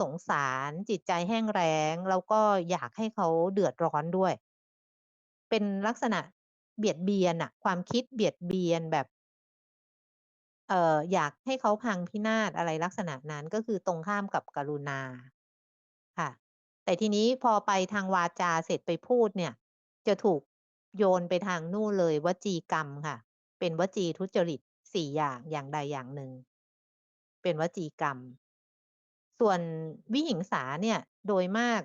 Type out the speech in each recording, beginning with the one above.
สงสารจิตใจแห้งแล้ง แล้วก็อยากให้เขาเดือดร้อนด้วย เป็นลักษณะเบียดเบียนน่ะความคิดเบียดเบียนแบบ เอ่ออยากให้เขาพังพินาศอะไรลักษณะนั้นก็คือตรงข้ามกับกรุณาค่ะ แต่ทีนี้พอไปทางวาจาเสร็จไปพูดเนี่ย จะถูกโยนไปทางนู่นเลยวจีกรรมค่ะ เป็นวจีทุจริต4อย่างอย่างใดอย่างหนึ่ง เป็นวจีกรรม ส่วนวิหิงสาเนี่ยโดยมาก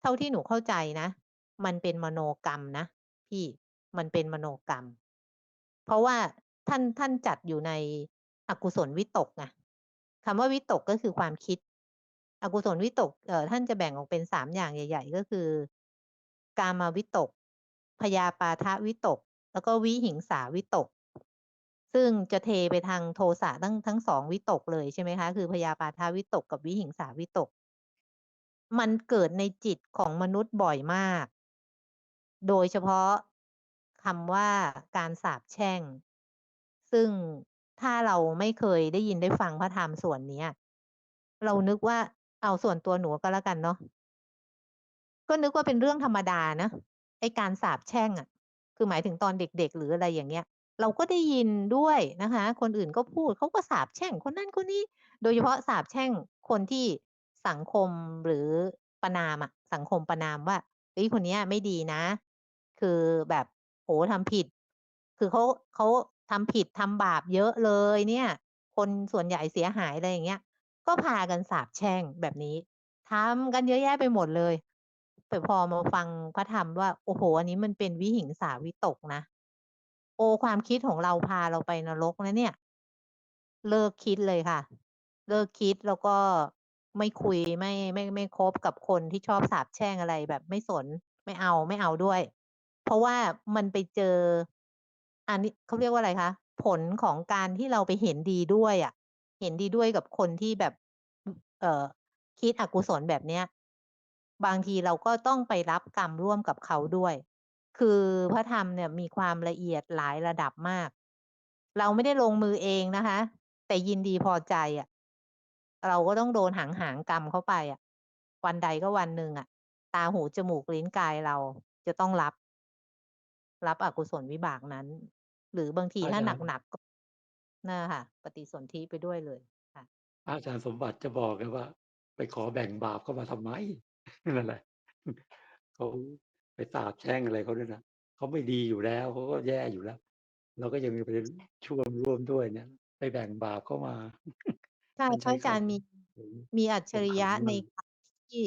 เท่าที่หนูเข้าใจนะ มันเป็นมโนกรรมนะพี่มันเป็นมโนกรรม เพราะว่าท่านท่านจัดอยู่ในอกุศลวิตกไงคำว่าวิตกก็คือความคิด อกุศลวิตกเอ่อท่านจะแบ่งออกเป็น3อย่างใหญ่ ๆ ก็คือ กามวิตกพยาปาทวิตก แล้วก็วิหิงสาวิตก ซึ่งจะเทไปทางโทสะทั้งทั้ง2วิตกเลยใช่ไหมคะ คือพยาปาทาวิตกกับวิหิงสาวิตก มันเกิดในจิตของมนุษย์บ่อยมาก โดยเฉพาะคำว่าการสาปแช่ง ซึ่งถ้าเราไม่เคยได้ยินได้ฟังพระธรรมส่วนนี้เรานึกว่าเอาส่วนตัวหนูก็แล้วกันเนาะก็นึกว่าเป็นเรื่องธรรมดานะไอการสาปแช่งอะ คือหมายถึงตอนเด็กๆ หรืออะไรอย่างเงี้ย เราก็ได้ยินด้วยนะคะ คนอื่นก็พูดเขาก็สาปแช่งคนนั้นคนนี้ โดยเฉพาะสาปแช่งคนที่สังคมหรือประณามอะสังคมประณามว่าเฮ้ยคนเนี้ยไม่ดีนะ คือแบบโอ้โฮทำผิด คือเขาเขาทำผิดทำบาปเยอะเลยเนี่ย คนส่วนใหญ่เสียหายอะไรอย่างเงี้ย ก็พากันสาปแช่งแบบนี้ทำกันเยอะแยะไปหมดเลยแต่พอมาฟังพระธรรมว่า โอ้โฮอันนี้มันเป็นวิหิงสาวิตกนะ โอ้ความคิดของเราพาเราไปนรกนะเนี่ย เลิกคิดเลยค่ะ เลิกคิดแล้วก็ไม่คุยไม่ไม่ไม่คบกับคนที่ชอบสาปแช่งอะไรแบบไม่สนไม่เอาไม่เอาด้วย เพราะว่ามันไปเจอ อันนี้เขาเรียกว่าอะไรคะผลของการที่เราไปเห็นดีด้วยอะเห็นดีด้วยกับคนที่แบบ เอ่อคิดอกุศลแบบเนี้ย บางทีเราก็ต้องไปรับกรรมร่วมกับเขาด้วย คือพระธรรมเนี่ยมีความละเอียดหลายระดับมาก เราไม่ได้ลงมือเองนะคะ แต่ยินดีพอใจอะเราก็ต้องโดนหางๆกรรมเข้าไปอะวันใดก็วันหนึ่งอะตาหูจมูกลิ้นกายเราจะต้องรับ รับอกุศลวิบากนั้น หรือบางทีอาถ้าจารย์หนักๆก็นั่นน่ะค่ะ ปฏิสนธิไปด้วยเลยค่ะพระอาจารย์สมบัติจะบอกไงว่า ไปขอแบ่งบาปเข้ามาทำไมนั่นแหละเขา ไปสาปแช่งอะไรเขาด้วยนะ เขาไม่ดีอยู่แล้ว เขาก็แย่อยู่แล้ว เราก็ยังไปช่วมร่วมด้วยเนี่ย ไปแบ่งบาปเข้ามา ใช่ท่านพใชระ้อาคจารย์มีโอ้โฮมีอัจขฉริยะขำๆในมันการที่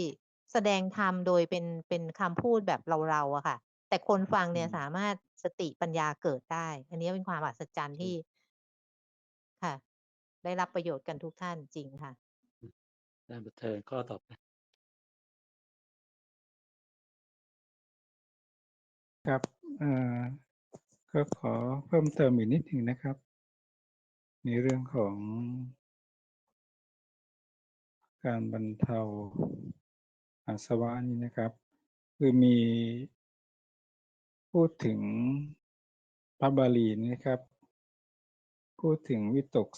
แสดงธรรมโดยเป็น เป็นคำพูดแบบเรา ๆ อะค่ะ แต่คนฟังอืเนี่ยสมามารถสติปัญญาเกิดได้ อันนี้เป็นความอัศจรรย์ถทูี่ ก ค่ะ ได้รับประโยชน์กันทุกท่าน จริงค่ะ อืมอาจารย์เชิญข้อต่อไป ครับเอ่อก็ขอเพิ่มเติมอีกนิดหนึ่งนะครับ ในเรื่องของ การบรรเทาอาสวะนี้นะครับ คือมีพูดถึงพระบาลีนะครับ พูดถึงวิตก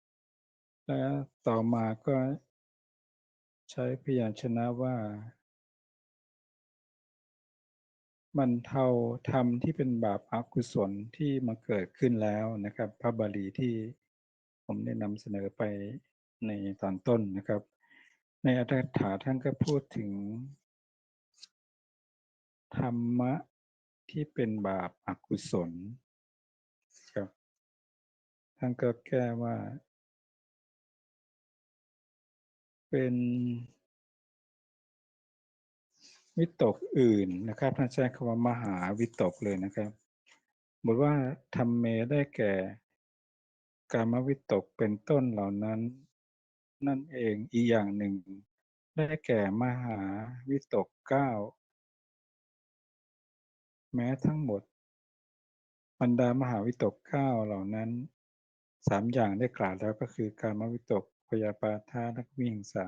3และต่อมาก็ใช้พยัญชนะว่า บรรเทาธรรมที่เป็นบาปอกุศลที่มาเกิดขึ้นแล้วนะครับ พระบาลีที่ผมได้นำเสนอไปในตอนต้นนะครับ ในอรรถกถาท่านก็พูดถึง ธรรมะที่เป็นบาปอกุศลครับท่านก็แก้ว่า เป็น วิตกอื่นนะครับท่านใช้คำว่ามหาวิตกเลยนะครับบทว่าธัมเมได้แก่กามวิตกเป็นต้นเหล่านั้น นั่นเองอีกอย่างหนึ่ง ได้แก่มหาวิตก9แม้ทั้งหมดบรรดามหาวิตก9เหล่านั้น3อย่างได้กล่าวแล้วก็คือการมวิตกพยาปาทาและวิหิงสา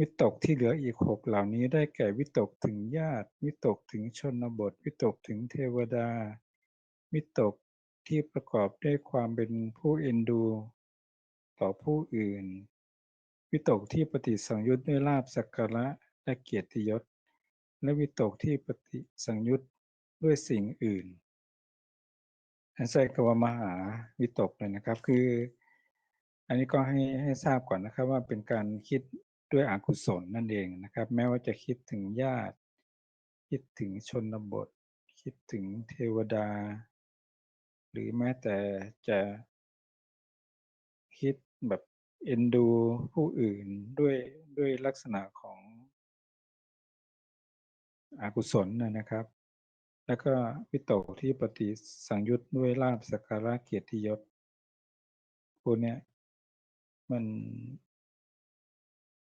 วิตกที่เหลืออีก6เหล่านี้ได้แก่วิตกถึงญาติ วิตกถึงชนบท วิตกถึงเทวดา วิตกที่ประกอบด้วยความเป็นผู้เอ็นดู ต่อผู้อื่น วิตกที่ปฏิสังยุตด้วยลาภสักการะและเกียรติยศ และวิตกที่ปฏิสังยุตด้วยสิ่งอื่นอันใช้คำว่ามหาวิตกเลยนะครับ คือ อันนี้ก็ให้ให้ทราบก่อนนะครับว่าเป็นการคิด ด้วยอกุศลนั่นเองนะครับ แม้ว่าจะคิดถึงญาติ คิดถึงชนบท คิดถึงเทวดา หรือแม้แต่จะคิดแบบเอ็นดูผู้อื่นด้วยด้วยลักษณะของอกุศลนะครับ แล้วก็วิตกที่ปฏิสังยุตด้วยลาภสักการะเกียรติยศพวกเนี้ยมัน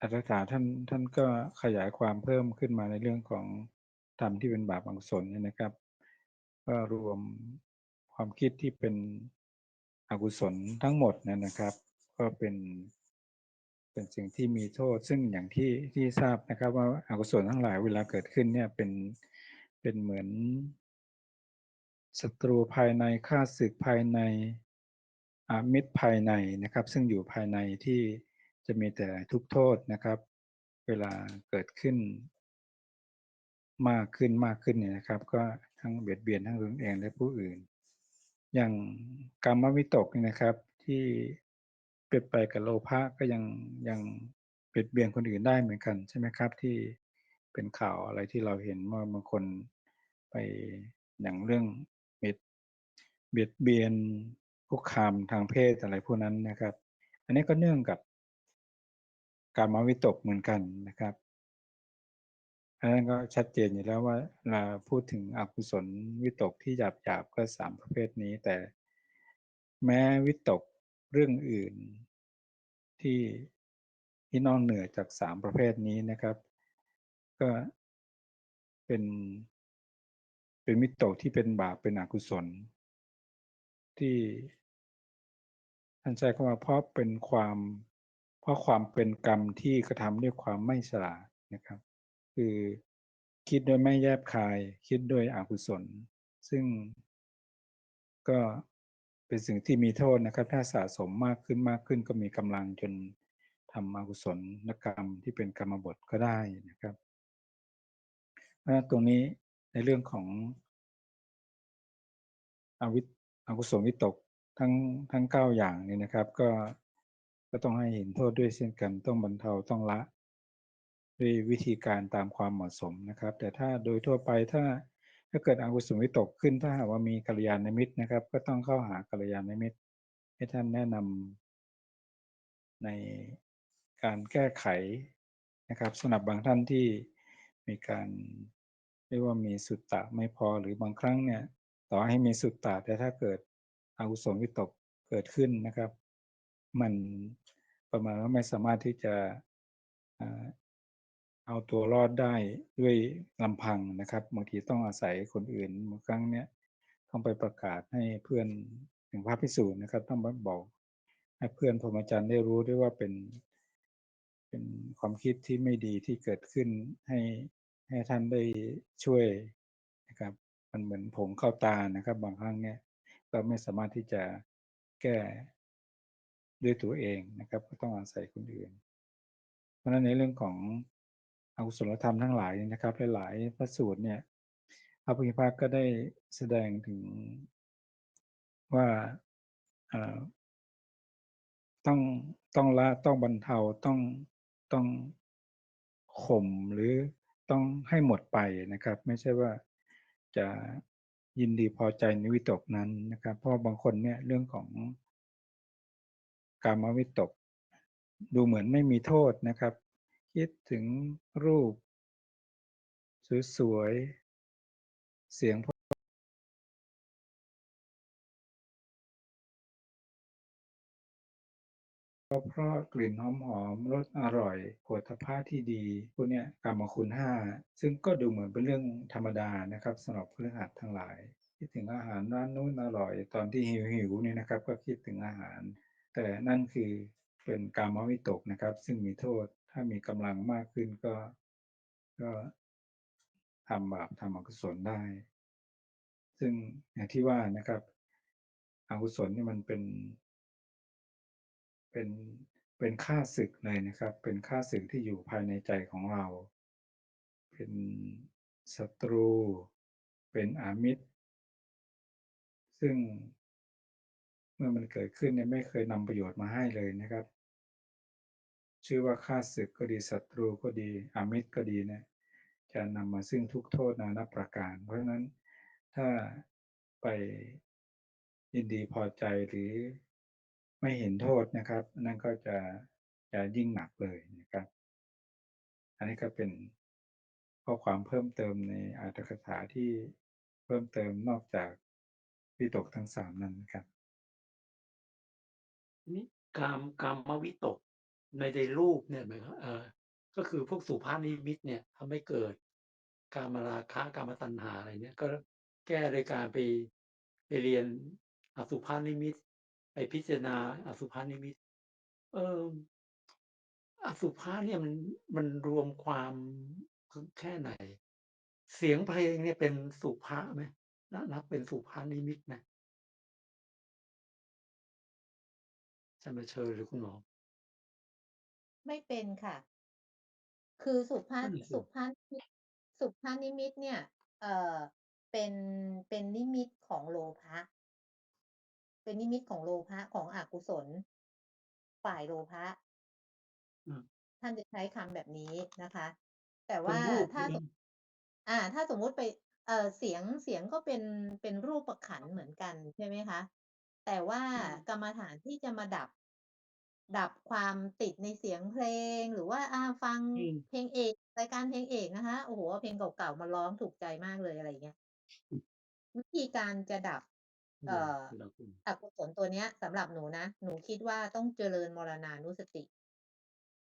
อัตถกถาท่านท่านก็ขยายความเพิ่มขึ้นมาในเรื่องของธรรมที่เป็นบาปอกุศลเนี่ยนะครับ ก็รวมความคิดที่เป็นอกุศลทั้งหมดเนยนะครับ ก็เป็นเป็นสิ่งที่มีโทษ ซึ่งอย่างที่ที่ทราบนะครับ ว่าอากุศลทั้งหลายเวลาเกิดขึ้นเนี่ยเป็นเป็นเหมือนศัตรูภายในข้าศึกภายในอามิตรภายในนะครับ ซึ่งอยู่ภายในที่ จะมีแต่ทุกโทษนะครับ เวลาเกิดขึ้น มากขึ้นมากขึ้นเนี่ยนะครับ ก็ทั้งเบียดเบียนทั้งตนเองและผู้อื่น อย่างกรรมวิตกนี่นะครับที่เป็นไปกับโลภะก็ยังยังเบียดเบียนคนอื่นได้เหมือนกันใช่ไหมครับ ที่เป็นข่าวอะไรที่เราเห็นว่าบางคนไปอย่างเรื่องเบียดเบียดเบียนคุกคามทางเพศอะไรพวกนั้นนะครับ อันนี้ก็เนื่องกับ การมาวิตกเหมือนกันนะครับอันนั้นก็ชัดเจนอยู่แล้วว่าเราพูดถึงอกุศลวิตกที่หยาบหยาบก็สามประเภทนี้ แต่แม้วิตกเรื่องอื่นที่ที่นอกเหนือจากสามประเภทนี้นะครับ ก็เป็นเป็นวิตกที่เป็นบาปเป็นอกุศล ที่ท่านใช้คำว่าเพราะเป็นความ เพราะความเป็นกรรมที่กระทำด้วยความไม่ฉลาดนะครับ คือคิดโดยไม่แยบคาย คิดโดยอกุศล ซึ่งก็เป็นสิ่งที่มีโทษนะครับ ถ้าสะสมมากขึ้นมากขึ้นก็มีกำลังจนทำอกุศลกรรมที่เป็นกรรมบทก็ได้นะครับเพราะตรงนี้ในเรื่องของอวิอกุศลวิตกทั้งทั้งเก้าอย่างนี้นะครับก็ ก็ต้องให้เห็นโทษด้วยเช่นกัน ต้องบรรเทาต้องละ ด้วยวิธีการตามความเหมาะสมนะครับ แต่ถ้าโดยทั่วไปถ้าถ้าเกิดอกุศลวิตกขึ้นถ้าหากว่ามีกัลยาณมิตรนะครับ ก็ต้องเข้าหากัลยาณมิตร ให้ท่านแนะนำในการแก้ไขนะครับสำหรับบางท่านที่มีการเรียกว่ามีสุตตะไม่พอหรือบางครั้งเนี่ย ต่อให้มีสุตตะแต่ถ้าเกิดอกุศลวิตกเกิดขึ้นนะครับ มัน ประมาณว่าไม่สามารถที่จะเอาตัวรอดได้ด้วยลำพังนะครับบางทีต้องอาศัยคนอื่นบางครั้งเนี่ยต้องไปประกาศให้เพื่อนถึงพระพิสูจน์นะครับ ต้องบอกให้เพื่อนพรหมจรรย์ได้รู้ด้วยว่าเป็นเป็นความคิดที่ไม่ดีที่เกิดขึ้นให้ให้ท่านได้ช่วยนะครับ มันเหมือนผงเข้าตานะครับ บางครั้งเนี่ยเราไม่สามารถที่จะแก้ ด้วยตัวเองนะครับ ก็ต้องอาศัยคนอื่น เพราะฉะนั้นในเรื่องของอกุศลธรรมทั้งหลายนะครับหลายๆพระสูตรเนี่ยพระพุทธภาคก็ได้แสดงถึงว่าต้องต้องละต้องบรรเทาต้องต้องข่มหรือต้องให้หมดไปนะครับ ไม่ใช่ว่าจะยินดีพอใจในวิตกนั้นนะครับ เพราะบางคนเนี่ยเรื่องของ กามวิตก ดูเหมือนไม่มีโทษนะครับ คิดถึงรูป สวยๆ เสียงเพราะกลิ่นหอมหอมรสอร่อยโผฏฐะที่ดีพวกนี้กรรมคุณห้าซึ่งก็ดูเหมือนเป็นเรื่องธรรมดานะครับสำหรับพฤหัสทั้งหลาย คิดถึงอาหารร้านนู้นอร่อย ตอนที่หิวหิวนี่นะครับ ก็คิดถึงอาหาร แต่นั่นคือเป็นการมวิตกนะครับ ซึ่งมีโทษถ้ามีกำลังมากขึ้นก็ก็ทำบาปทำอกุศลได้ ซึ่งอย่างที่ว่านะครับอกุศลนี่มันเป็นเป็นเป็นข้าศึกเลยนะครับ เป็นข้าศึกที่อยู่ภายในใจของเรา เป็นศัตรู เป็นอามิตร ซึ่ง มื่อมันเกิดขึ้นเนี่ยไม่เคยนำประโยชน์มาให้เลยนะครับ ชื่อว่าข้าศึกก็ดีศัตรูก็ดีอมิตรก็ดีเนี่ยจะนำมาซึ่งทุกโทษนานับประการ เพราะฉะนั้นถ้าไปยินดีพอใจหรือไม่เห็นโทษนะครับ นั่นก็จะจะยิ่งหนักเลยนะครับ อันนี้ก็เป็นข้อความเพิ่มเติมในอรรถกถาที่เพิ่มเติมนอกจากวิตกทั้ง3นั้นครับ ทีนี้กาม กามวิตกใน ในรูปเนี่ยหมายความ เอ่อ ก็คือพวกสุภาพนิมิตเนี่ยทำให้เกิด กามราคะ กามตัณหา อะไรเนี่ย ก็แก้โดยการไป ไปเรียนอสุภนิมิต ไปพิจารณาอสุภนิมิต เอออสุภะเนี่ยมัน มันรวมความ คือแค่ไหน?เสียงเพลงเนี่ยเป็นสุภะไหม?น นับเป็นสุภานิมิตไหม? อาจารย์บัญเชย หรือคุณหมอ?ไม่เป็นค่ะ คือสุภานั่นน่ะสิสุภานิมิต สุภานิมิตเนี่ย เอ่อ เป็น เป็นนิมิตของโลภะ เป็นนิมิตของโลภะ ของอกุศล ฝ่ายโลภะ อืม ท่านจะใช้คำแบบนี้นะคะ แต่เป็ว่านรูปถ้าใช่สไหม?อ่า ถ้าสมมุติไป เอ่อ เสียง เสียงก็เป็น เป็นรูปขันธ์เหมือนกัน ใช่ไหมคะ แต่ว่าอืมกรรมฐานที่จะมาดับ ดับความติดในเสียงเพลง หรือว่าอาฟังอืมเพลงเอกรายการเพลงเอกนะคะโอ้โฮเอาเพลงเก่าๆมาร้องถูกใจมากเลยอะไรอย่างเงี้ยอือวิธีการจะดับอืเอ่มอคือเราคุณอกุศลตัวเนี้ยสำหรับหนูนะหนูคิดว่าต้องเจริญมรณานุสติ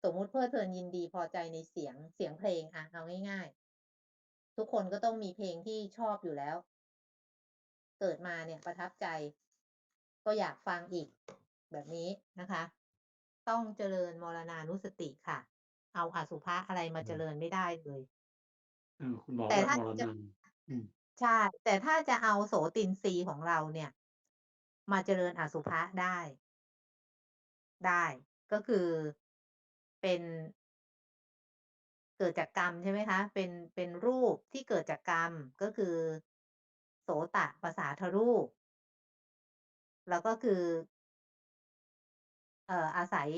สมมุติเพลิดเพลินยินดีพอใจในเสียงเสียงเพลงอะเอาง่าย ๆ ทุกคนก็ต้องมีเพลงที่ชอบอยู่แล้ว เกิดมาเนี่ยประทับใจ ก็อยากฟังอีกแบบนี้นะคะ ต้องเจริญมรณานุสติค่ะ เอาอสุภะอะไรมาอืมเจริญไม่ได้เลยเออคุณหมอแต่ว่ามถ้ารจะณังอืมใช่ แต่ถ้าจะเอาโสตินทรีย์ของเราเนี่ย มาเจริญอสุภะได้ ได้ก็คือเป็นเกิดจากกรรมใช่ไหมคะ เป็นเป็นรูปที่เกิดจากกรรมก็คือ โสตประสาทรูป แล้วก็คือ เอ่ออาศัย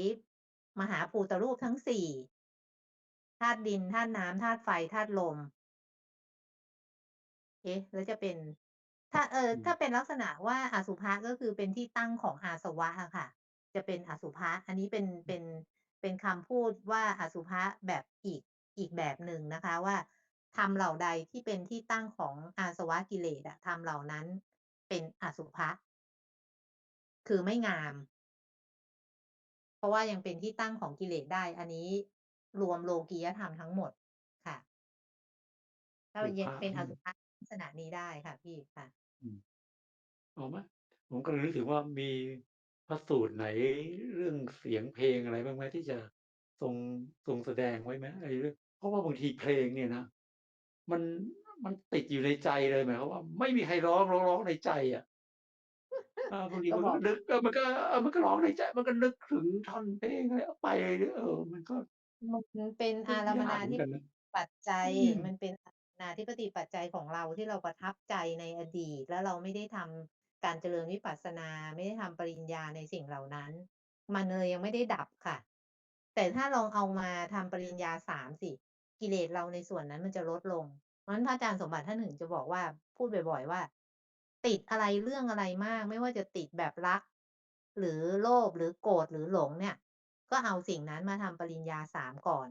มหาภูตรูปทั้ง4ธาตุดินธาตุน้ำธาตุไฟธาตุลม เอ๊ะแล้วจะเป็น ถ้าเอ่ออืถ้ามเป็นลักษณะว่าอสุภะก็คือเป็นที่ตั้งของอาสวะอะค่ะ จะเป็นอสุภะอันนี้เป็นเป็นเป็นคำพูดว่าอสุภะแบบอีกอีกแบบหนึ่งนะคะว่าธรรมเหล่าใดที่เป็นที่ตั้งของอาสวะกิเลสอะธรรมเหล่านั้นเป็นอสุภะ คือไม่งาม เพราะว่ายังเป็นที่ตั้งของกิเลสได้ อันนี้รวมโลกียธรรมทั้งหมดค่ะก็สุยภะเป็นอือมสุภะลักษณะนี้ได้ค่ะพี่ค่ะอืมอ๋อไม่ผมกำลังนึกถึงว่ามีพระสูตรไหนเรื่องเสียงเพลงอะไรบ้างไหม?ที่จะทรงทรงแสดงไว้ไหม?ไอ้เรื่องเพราะว่าบางทีเพลงเนี่ยนะมันมันติดอยู่ในใจเลยหมายความว่า ไม่มีใครร้องร้องร้องในใจอะเออ บางทีก็มันบอกก็นึกเออมันก็เออมันก็ร้องในใจ มันก็นึกถึงท่อนเพลงอะไรออกไปเออ มันก็มันเป็นอารก็ยมากเหมือนกันณาธิปนะปัจจัยอืมมันเป็นอาณาธิปติปัจจัยของเราที่เราประทับใจในอดีต แล้วเราไม่ได้ทำการเจริญวิปัสสนาไม่ได้ทำปริญญาในสิ่งเหล่านั้น มันเลยยังไม่ได้ดับค่ะ แต่ถ้าลองเอามาทำปริญญา3สิกิเลสเราในส่วนนั้นมันจะลดลงเพราะฉะนั้นพระอาจารย์สมบัติท่านถึงจะบอกว่าพูดบ่อย ๆ ว่า ติดอะไรเรื่องอะไรมาก ไม่ว่าจะติดแบบรัก หรือโลภหรือโกรธหรือหลงเนี่ย ก็เอาสิ่งนั้นมาทำปริญญา3ก่อน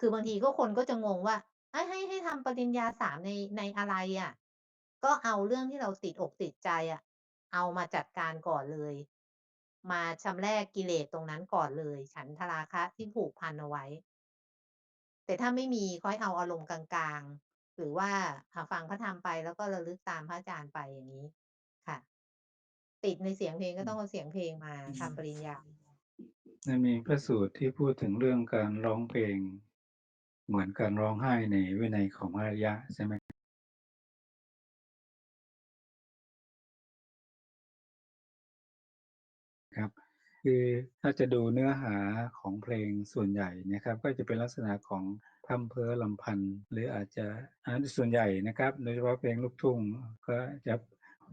คือบางทีก็คนก็จะงงว่าเฮ้ให้ให้ทำปริญญา3ในในอะไรอะ?ก็เอาเรื่องที่เราติดอกติดใจอะเอามาจัดการก่อนเลย มาชำแรกกิเลสตรงนั้นก่อนเลย ฉันทราคะที่ผูกพันเอาไว้ แต่ถ้าไม่มีค่อยเอาอารมณ์กลาง หรือว่าอ่าฟังพระธรรมไปแล้วก็ระลึกตามพระอาจารย์ไปอย่างงี้ค่ะ ติดในเสียงเพลงอก็ืมต้องเอาเสียงเพลงมาอืทำปมริญญามันมีพระสูตรที่พูดถึงเรื่องการร้องเพลง เหมือนการร้องไห้ในวินัยของพระอริยะใช่ไหม?ครับคือถ้าจะดูเนื้อหาของเพลงส่วนใหญ่นะครับ ก็จะเป็นลักษณะของ พร่ำเพ้อลำพันธ์หรืออาจจะอันส่วนใหญ่นะครับโดยเฉพาะเพลงลูกทุ่งก็จะ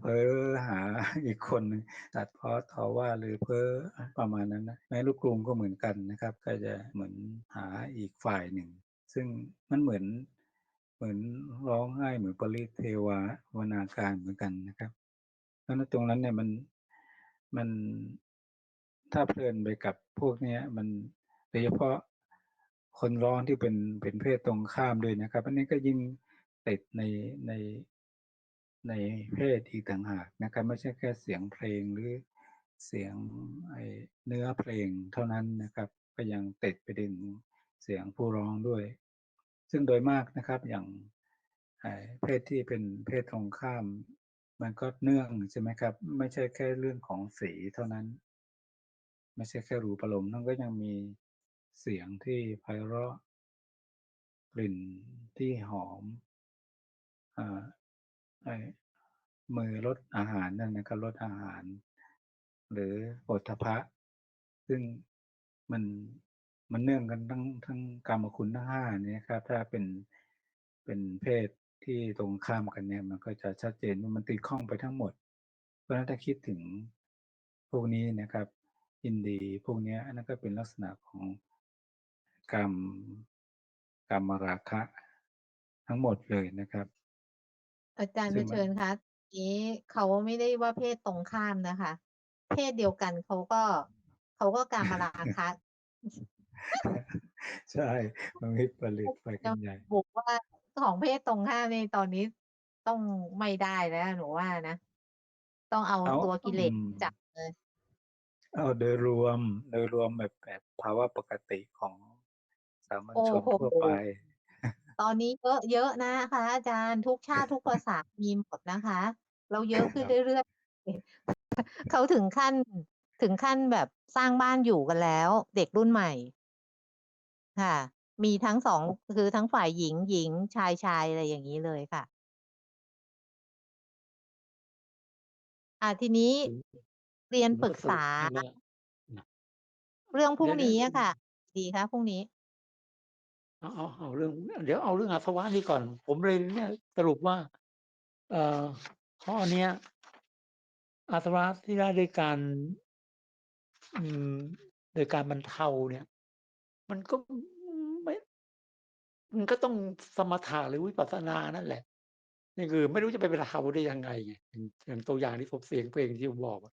เพ้อหาอีกคนตัดเพาะต่อว่าหรือเพ้อประมาณนั้นนะแม้ลูกกรุงก็เหมือนกันนะครับ ก็จะเหมือนหาอีกฝ่ายหนึ่ง ซึ่งมันเหมือนเหมือนร้องไห้เหมือนปริเทวาวนาการเหมือนกันนะครับเพราะนั้นตรงนั้นเนี่ยมันมันถ้าเพลินไปกับพวกเนี้ยมันโดยเฉพาะ คนร้องที่เป็นเป็นเพศตรงข้ามด้วยนะครับ อันนี้ก็ยิ่งติดในในในเพศอีกต่างหากนะครับ ไม่ใช่แค่เสียงเพลงหรือเสียงไอเนื้อเพลงเท่านั้นนะครับ ก็ยังติดไปถึงเสียงผู้ร้องด้วย ซึ่งโดยมากนะครับอย่างเพศที่เป็นเพศตรงข้าม มันก็เนื่องใช่ไหมครับ ไม่ใช่แค่เรื่องของสีเท่านั้น ไม่ใช่แค่รูปรมณ์นั่นก็ยังมี เสียงที่ไพเราะ กลิ่นที่หอมอ่าไอมือรสอาหารนั่นนะครับรสอาหาร หรือโอทพะ ซึ่งมันมันเนื่องกันทั้งทั้งกรรมคุณทั้งห้านี่ครับ ถ้าเป็นเป็นเพศที่ตรงข้ามกันเนี่ย มันก็จะชัดเจนว่ามันติดข้องไปทั้งหมด เพราะฉะนั้นถ้าคิดถึงพวกนี้นะครับ อินดีพวกเนี้ยอันนั้นก็เป็นลักษณะของ กรรมกรรมราคะ ทั้งหมดเลยนะครับ อาจารย์ซึ่เผงมันชิญคะนี้เขาไม่ได้ว่าเพศตรงข้ามนะคะ เพศเดียวกันเขาก็เขาก็กามราคะ ใช่มันไม่ผลิตไปกันใหญ่บุกว่าของเพศตรงข้ามในตอนนี้ต้องไม่ได้แล้วหนูว่านะ ต้องเอาเอาตัวกิเลสอืม จับเลย เอาโดยรวมโดยรวมแบบแบบภาวะปกติของ สามัญโอ้ชนโห ทั่วไป ตอนนี้เยอะเยอะนะคะ อาจารย์ทุกชาติทุกภาษามีหมดนะคะ เราเยอะขึ้นเรื่อยๆ เขาถึงขั้นถึงขั้นแบบสร้างบ้านอยู่กันแล้ว เด็กรุ่นใหม่ค่ะ มีทั้งสองคือทั้งฝ่ายหญิงหญิงชายชายอะไรอย่างนี้เลยค่ะ อ่าทีนี้ผมเรียนผมปรึก็กสรุษาปให้ว่าเรื่องพรุ่งเดี๋ยวนี้เดี๋ยวอะค่ะ ดีคะพรุ่งนี้ เอา เอา เอาเรื่อง เดี๋ยวเอาเรื่องอาสวะนี่ก่อน ผมเลยเนี่ยสรุปว่า เอ่อข้อเนี้ย อาสวะที่ได้โดยการ อืม โดยการบรรเทาเนี่ย มันก็ไม่ มันก็ต้องสมถะหรือวิปัสสนานั่นแหละ นี่คือไม่รู้จะไปบรรเทาได้ยังไงไงอย่างอย่างตัวอย่างที่ผมเสียงเพลงที่ผมบอกอะ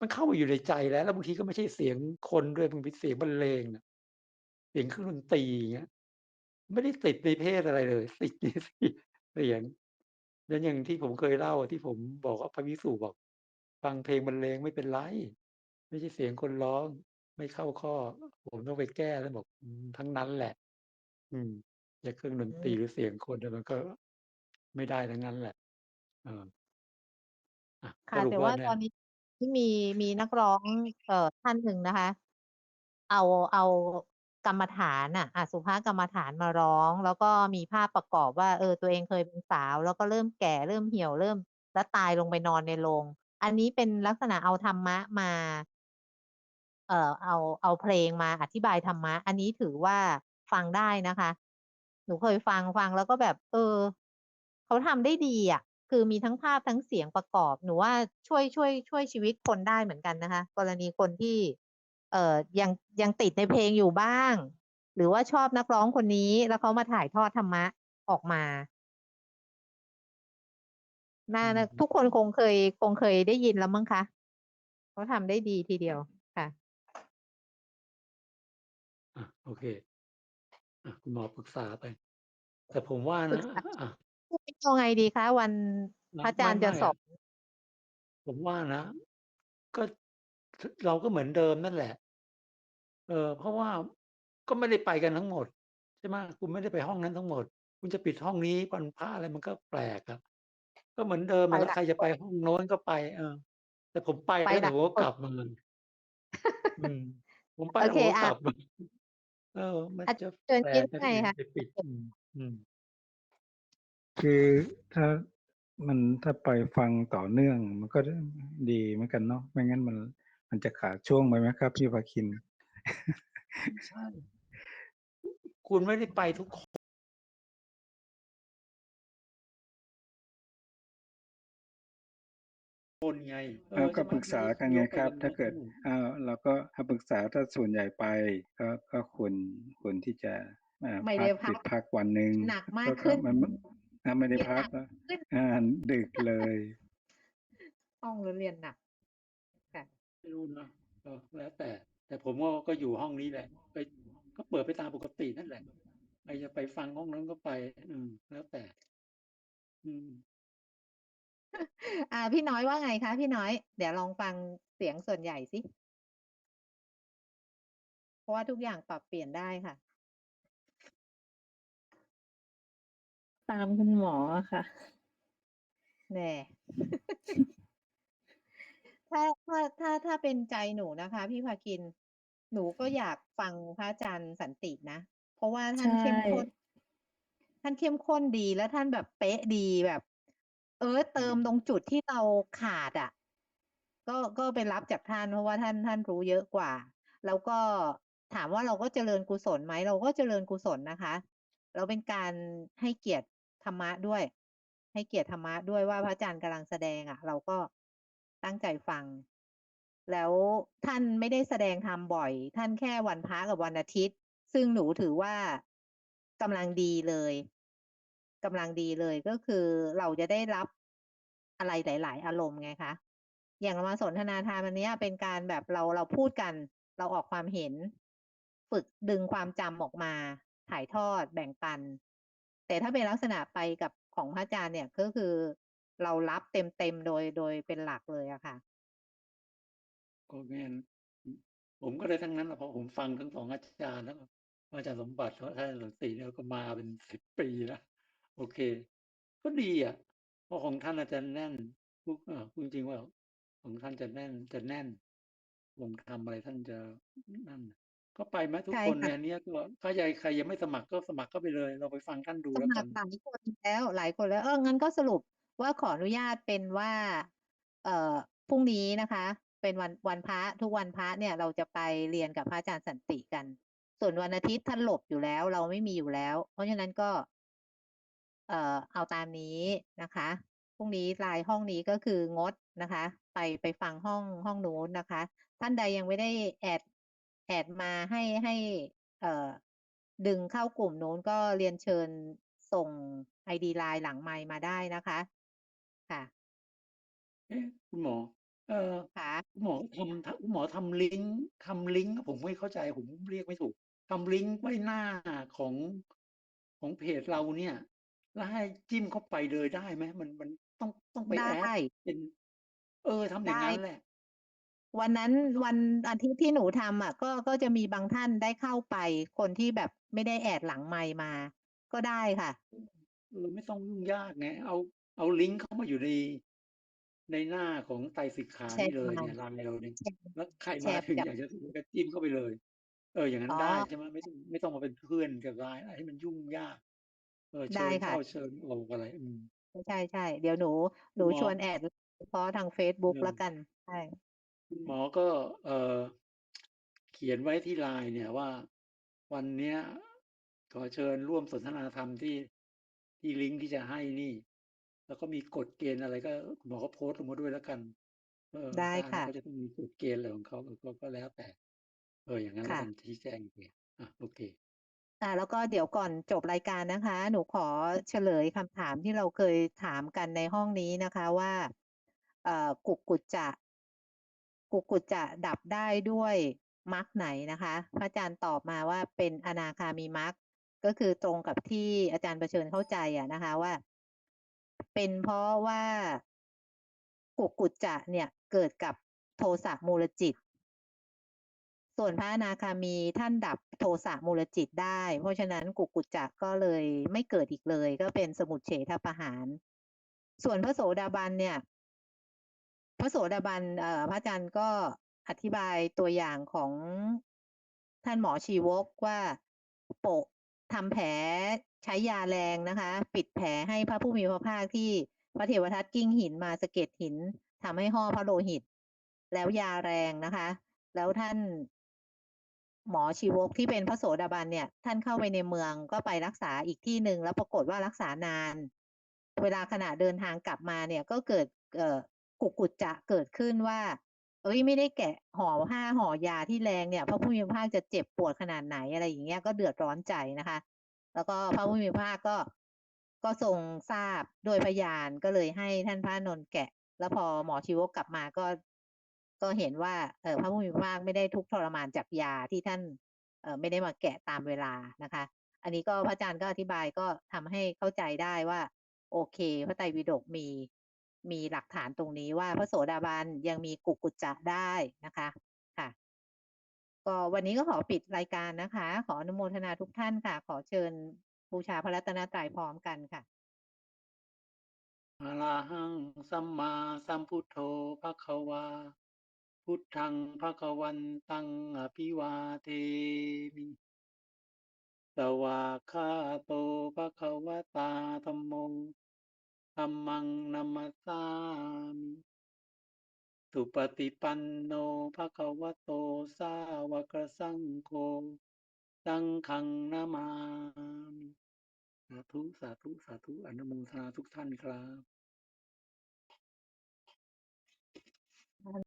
มันเข้าไปอยู่ในใจแล้ว แล้วบางทีก็ไม่ใช่เสียงคนด้วยมันเป็นเสียงบรรเลงอะเสียงเครื่องดนตรีอย่างเงี้ย ไม่ได้ติดในเพศอะไรเลย ติดในเสียง แล้วอย่างที่ผมเคยเล่าอะ ที่ผมบอกว่า พระภิกษุบอก ฟังเพลงบรรเลงไม่เป็นไร ไม่ใช่เสียงคนร้อง ไม่เข้าข้อ ผมต้องไปแก้แล้วบอก อืม ทั้งนั้นแหละ อืมจะเครื่องดนตรีหรือเสียงคนเนี่ย มันก็ ไม่ได้ทั้งนั้นแหละ เออ อะสค่ะ รุปแต่ว่าว่าเนี่ตยอนนี้ ที่มี มีนักร้อง เอ่อ ท่านหนึ่งนะคะ เอา เอา กรรมฐานน่ะอสุภกรรมฐานมาร้อง แล้วก็มีภาพประกอบว่า เออตัวเองเคยเป็นสาว แล้วก็เริ่มแก่เริ่มเหี่ยวเริ่ม แล้วตายลงไปนอนในโลงอันนี้เป็นลักษณะเอาธรรมะมา เอ่อเอาเอาเพลงมาอธิบายธรรมะ อันนี้ถือว่าฟังได้นะคะ หนูเคยฟังฟังแล้วก็แบบ เออเขาทำได้ดีอะ คือมีทั้งภาพทั้งเสียงประกอบ หนูว่าช่วยช่วย ช่วยชีวิตคนได้เหมือนกันนะคะ กรณีคนที่ เอ่อยังยังติดในเพลงอยู่บ้าง หรือว่าชอบนักร้องคนนี้ แล้วเขามาถ่ายทอดธรรมะออกมาน่าอืน่ามทุกคนคงเคยคงเคยได้ยินแล้วมั้งคะเขาทำได้ดีทีเดียวค่ะอะโอเคอะคุณหมอปรึกษาไป แต่ผมว่าปรึนะกษาอะพรุ่งนี้เอาไงดีคะวันนะพระอาไมจา่รย์ไมจะ่สออะนผมว่านะ ก็ ถ เราก็เหมือนเดิมนั่นแหละ เออ เพราะว่าก็ไม่ได้ไปกันทั้งหมด ใช่ไหม คุณไม่ได้ไปห้องนั้นทั้งหมด คุณจะปิดห้องนี้วันพระอะไรมันก็แปลกอะ ก็เหมือนเดิมไปอะ แล้วหลาใครยจะคไปน ห้องโน้นก็ไป เออ แต่ผมไปไปแล้วหเดี๋ลายยวผมก็คกน ลับมา อืม ผมไปโอแล้วเค ผมก็อกะ ลับ มา เออ มันอา จะเชิญแปลคิดกว่านะไงที่อื่นคะไปปิด อืม อืม คือถ้ามัน ถ้าไปฟังต่อเนื่องมันก็ดดีเหมือนกันเนาะ ไม่งั้นมัน มมันจะขาดช่วงไปไหมครับ พี่ภาคิน?ใช่คุณไม่ได้ไปทุกคนคนไงเออ้าวอก็ใช่ไหมปรึกษากันยไงกไปครับกันถ้ามาเกิดทั้งหมดอ้าวเราก็ถ้าปรึกษาถ้าส่วนใหญ่ไป ก็ก็ควรควรที่จะอ่าไม่พัได้กพัหยุกดพักวันหนึ่งหนักมาก็กก็ขึ้นมันอาไม่ได้เรียนพัหกนักแล้วขึ้นอาดึกเลยห้องเราเรียนหนักค่ะ ไม่รู้นะก็แล้วแต่ แต่ผมก็ก็อยู่ห้องนี้แหละ ไปก็เปิดไปตามปกตินั่นแหละใครจะไปฟังห้องนั้นก็ไป อืม แล้วแต่ อืม อ่า พี่น้อยว่าไงคะ พี่น้อย เดี๋ยวลองฟังเสียงส่วนใหญ่สิ เพราะว่าทุกอย่างปรับเปลี่ยนได้ค่ะ ตามคุณหมออะค่ะ แน่ ถ้า ถ้า ถ้า ถ้าเป็นใจหนูนะคะพี่ภาคิน หนูก็อยากฟังพระอาจารย์สันตินะ เพราะว่าใท่านเข้มข้น ท่านเข้มข้นดี แล้วท่านแบบเป๊ะดีแบบ เออ เติมตรงจุดที่เราขาดอะ ก็ ก็ไปรับจากท่าน เพราะว่าท่าน ท่านรู้เยอะกว่า แล้วก็ถามว่าเราก็เจริญกุศลไหม เราก็เจริญกุศลนะคะ แล้วเป็นการให้เกียรติธรรมะด้วย ให้เกียรติธรรมะด้วยว่าพระอาจารย์กำลังแสดงอะ เราก็ ตั้งใจฟัง แล้วท่านไม่ได้แสดงธรรมบ่อย ท่านแค่วันพระกับวันอาทิตย์ ซึ่งหนูถือว่ากำลังดีเลยกำลังดีเลยก็คือเราจะได้รับอะไรหลาย ๆ อารมณ์ไงคะ อย่างเรามาสนทนาธรรมอันนี้เป็นการแบบเราเราพูดกันเราออกความเห็น ฝึกดึงความจำออกมา ถ่ายทอดแบ่งปัน แต่ถ้าเป็นลักษณะไปกับของพระอาจารย์เนี่ยก็คือ เรารับเต็มๆโดยโดยเป็นหลักเลยอะค่ะก็แม่นอืมผมก็ได้ทั้งนั้นแหละเพราะผมฟังทั้ง2อาจารย์ทั้งพระอาจารย์สมบัติและท่านอาจารย์สันติเนี่ยก็มาเป็น10ปีแล้วโอเค ก็ดีอะเพราะของท่านอาจารย์แน่นพูดเอ่อพูดจริงๆว่า ของท่านจะแน่นจะแน่นลงธรรมอะไรท่านจะนั่นก็ไปไหมทุกใช่คนค่ในะอันเนี้ยก็ถ้าใยใครยังไม่สมัครก็สมัครเข้าไปเลยลองไปฟังท่านดูสแล้วมักัครนหลายคนแล้ว หลายคนแล้วเอองั้นก็สรุป ว่าขออนุญาตเป็นว่า เอ่อพรุ่งนี้นะคะ เป็นวันวันพระทุกวันพระเนี่ยเราจะไปเรียนกับพระอาจารย์สันติกัน ส่วนวันอาทิตย์ท่านหลบอยู่แล้ว เราไม่มีอยู่แล้ว เพราะฉะนั้นก็ เอ่อเอาตามนี้นะคะพรุ่งนี้ลน์ห้องนี้ก็คืองดนะคะ ไปไปฟังห้องห้องนู้นนะคะ ท่านใดยังไม่ได้ add add มาให้ให้เอ่อดึงเข้ากลุ่มนู้นก็เรียนเชิญส่ง ID LINE หลังไมค์มาได้นะคะ ค่ะ เอ๊ะ คุณหมอ เอ่อ ค่ะ คุณหมอทำ ท คุณหมอทำลิงก์ ทำลิงก์ ผมไม่เข้าใจ ผมเรียกไม่ถูก ทำลิงก์ไว้หน้าของ ของเพจเราเนี่ย แล้วให้จิ้มเข้าไปเลยได้ไหม?มัน มันต้อง ต้องไปได้ แอดเป็น เออ ทำอไดย่าง้ งั้นแหละ วันนั้นวันอาทิตย์ที่หนูทำอะ ก็ ก็จะมีบางท่านได้เข้าไป คนที่แบบไม่ได้ add หลังไมค์มา ก็ได้ค่ะ อืม เออ ไม่ต้องยุ่งยากไง เอา เอาลิงก์เข้ามาอยู่ใน ในหน้าของไตรสิกขาแชนี่ร์เลยมาเนี่ย LINE เราเนี่ย แชร์ แล้วใครแชมาร์ถึงจากอยากจะก็จิ้มเข้าไปเลย เออ อย่างนั้อ๋นอ ได้ใช่ไหม?ไม่ต้อง ไม่ต้องมาเป็นเพื่อนกับ LINE อะไรให้มันยุ่งยาก เออเไชดิ้ญคเข้่ะาเชิญออกอะไร อืม ใช่ๆเดี๋ยวหนูหคุนูณหมอชวน add เฉพาะทางเฟซเอบุ๊กอแล้วกัน ใช่ คุณหมอก็ เอ่อ เขียนไว้ที่ LINE เนี่ยว่า วันเนี้ยขอเชิญร่วมสนทนาธรรมที่ ที่ลิงก์ที่จะให้นี่ แล้วก็มีกฎเกณฑ์อะไรก็คุณหมอก็โพสต์ลงมาด้วยแล้วกันเออได้อาจารย์ค่ะเขาจะต้องมีกฎเกณฑ์อะไรของเขาเออก็ก็แล้วแต่ เอออย่างงั้นคแล้ว่ะกันชี้แจงไปอาโอเคอ่าแล้วก็เดี๋ยวก่อนจบรายการนะคะ หนูขอเฉลยคำถามที่เราเคยถามกันในห้องนี้นะคะว่าเอ่อกุกุจจะกุกุจจะดับได้ด้วยมรรคไหนนะคะ พระอาจารย์ตอบมาว่าเป็นอนาคามีมรรคก็คือตรงกับที่อาจารย์เผชิญเข้าใจอะนะคะว่า เป็นเพราะว่ากุกุจจะเนี่ยเกิดกับโทสะมูลจิต ส่วนพระอนาคามีท่านดับโทสะมูลจิตได้ เพราะฉะนั้นกุกุจจะก็เลยไม่เกิดอีกเลย ก็เป็นสมุจเฉทประหาร ส่วนพระโสดาบันเนี่ย พระโสดาบันเอ่อพระอาจารย์ก็อธิบายตัวอย่างของท่านหมอชีวกว่าโปะทำแผล ใช้ยาแรงนะคะ ปิดแผลให้พระผู้มีพระภาคที่พระเทวทัตกิ้งหินมาสะเก็ดหินทำให้ห่อพระโลหิต แล้วยาแรงนะคะ แล้วท่านหมอชีวกที่เป็นพระโสดาบันเนี่ย ท่านเข้าไปในเมืองก็ไปรักษาอีกที่หนึ่งแล้วปรากฏว่ารักษานาน เวลาขณะเดินทางกลับมาเนี่ยก็เกิดเอ่อกุกกุจจะเกิดขึ้นว่า เอ้ยไม่ได้แกะห่อห้าห่อยาที่แรงเนี่ยพระผู้มีพระภาคจะเจ็บปวดขนาดไหนอะไรอย่างเงี้ยก็เดือดร้อนใจนะคะ แล้วก็พระผู้มีพระก็ ก็ทรงทราบโดยพยานก็เลยให้ท่านพระนนท์แกะ แล้วพอหมอชีวกกลับมาก็ ก็เห็นว่าเออพระผู้มีพระไม่ได้ทุกทรมานจากยาที่ท่านเออไม่ได้มาแกะตามเวลานะคะ อันนี้ก็พระอาจารย์ก็อธิบายก็ทำให้เข้าใจได้ว่า โอเค พระไตรปิฎกมีมีหลักฐานตรงนี้ว่าพระโสดาบันยังมีกุกกุจจะได้นะคะ ค่ะ ก็วันนี้ก็ขอปิดรายการนะคะ ขออนุโมทนาทุกท่านค่ะ ขอเชิญบูชาพระรัตนตรัยพร้อมกันค่ะอะระหังสัมมาสัมพุทโธภะคะวา พุทธังภะคะวันตังอภิวาเทมิสวากขาโตภะคะวะตาธัมโมธัมมังนัมมัสสามิ สุปฏิปันโนภะคะวะโตสาวกสังโฆสังฆังนามามสาธุสาธุสาธุอนุโมทนาทุกท่านครับ